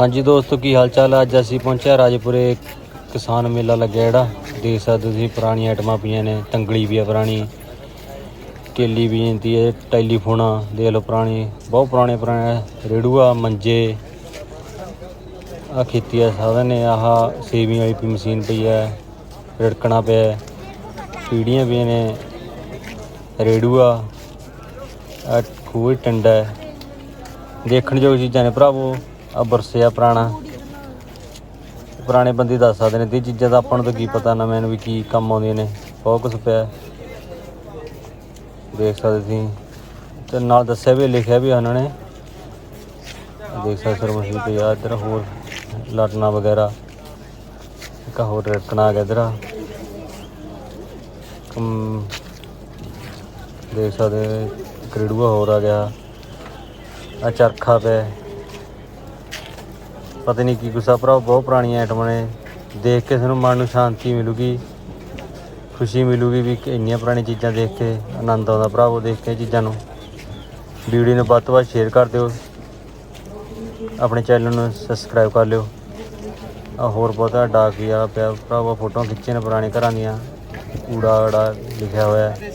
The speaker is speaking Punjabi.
ਹਾਂਜੀ ਦੋਸਤੋ, ਕੀ ਹਾਲ ਚਾਲ ਅੱਜ ਅਸੀਂ ਪਹੁੰਚਿਆ ਰਾਜਪੁਰੇ ਕਿਸਾਨ ਮੇਲਾ ਲੱਗਿਆ ਜਿਹੜਾ। ਦੇਖ ਸਕਦੇ ਤੁਸੀਂ, ਪੁਰਾਣੀਆਂ ਆਈਟਮਾਂ ਪਈਆਂ ਨੇ। ਤੰਗਲੀ ਵੀ ਆ ਪੁਰਾਣੀ, ਕੇਲੀ ਵੀ ਜਾਂਦੀ ਹੈ ਟੈਲੀਫੋਨ ਦੇਖ ਲਓ ਪੁਰਾਣੀ, ਬਹੁਤ ਪੁਰਾਣੇ ਪੁਰਾਣੇ ਰੇੜੂਆ ਮੰਜੇ ਆ ਖੇਤੀ ਆ ਸਾਧਨ ਨੇ, ਆਹ ਸੇਵਿੰਗ ਵਾਲੀ ਪੀ ਮਸ਼ੀਨ ਪਈ ਹੈ ਰੜਕਣਾ ਪਿਆ ਪੀੜੀਆਂ ਵੀ ਨੇ ਰੇੜੂਆ ਆ ਖੂਹ ਟੰਡਾ ਹੈ। ਦੇਖਣ ਯੋਗ ਚੀਜ਼ਾਂ ਨੇ ਭਰਾਵੋ। ਆ ਬਰਸਿਆ ਪੁਰਾਣਾ। ਪੁਰਾਣੇ ਬੰਦੇ ਦੱਸ ਸਕਦੇ ਨੇ ਤੇ ਚੀਜ਼ਾਂ ਦਾ ਆਪਾਂ ਨੂੰ ਤਾਂ ਕੀ ਪਤਾ ਨਵੇਂ ਨੂੰ ਵੀ ਕੀ ਕੰਮ ਆਉਂਦੀਆਂ ਨੇ, ਬਹੁਤ ਕੁਝ ਪਿਆ। ਦੇਖ ਸਕਦੇ ਸੀ ਤੇ ਨਾਲ ਦੱਸਿਆ ਵੀ, ਲਿਖਿਆ ਵੀ ਉਹਨਾਂ ਨੇ। ਦੇਖ ਸਕਦੇ ਸਰ ਮਸ਼ੀਨ ਤੇ ਆ ਇੱਧਰ ਹੋਰ ਲਟਣਾ ਵਗੈਰਾ, ਇੱਕ ਹੋਰ ਰੱਖਣਾ ਆ ਗਿਆ ਇੱਧਰ ਦੇਖ ਸਕਦੇ ਕਰੇੜੂਆ ਹੋਰ ਆ ਗਿਆ। ਆ ਚਰਖਾ ਪਿਆ। ਪਤਾ ਨਹੀਂ ਕੀ ਗੁੱਸਾ, ਭਰਾ, ਬਹੁਤ ਪੁਰਾਣੀਆਂ ਆਈਟਮਾਂ ਨੇ। ਦੇਖ ਕੇ ਸਾਨੂੰ ਮਨ ਨੂੰ ਸ਼ਾਂਤੀ ਮਿਲੂਗੀ, ਖੁਸ਼ੀ ਮਿਲੂਗੀ ਵੀ ਇੰਨੀਆਂ ਪੁਰਾਣੀਆਂ ਚੀਜ਼ਾਂ ਦੇਖ ਕੇ, ਆਨੰਦ ਆਉਂਦਾ ਭਰਾਵੋ ਦੇਖ ਕੇ ਇਹ ਚੀਜ਼ਾਂ ਨੂੰ। ਵੀਡੀਓ ਨੂੰ ਵੱਧ ਤੋਂ ਵੱਧ ਸ਼ੇਅਰ ਕਰ ਦਿਓ। ਆਪਣੇ ਚੈਨਲ ਨੂੰ ਸਬਸਕ੍ਰਾਈਬ ਕਰ ਲਿਓ। ਆ ਹੋਰ ਬਹੁਤਾ ਡਾਕ ਵੀ ਪਿਆ। ਭਰਾਵਾ ਫੋਟੋਆਂ ਖਿੱਚੇ ਨੇ ਪੁਰਾਣੇ ਘਰਾਂ ਦੀਆਂ। ਊੜਾ ਆੜਾ ਲਿਖਿਆ ਹੋਇਆ। ਹੈ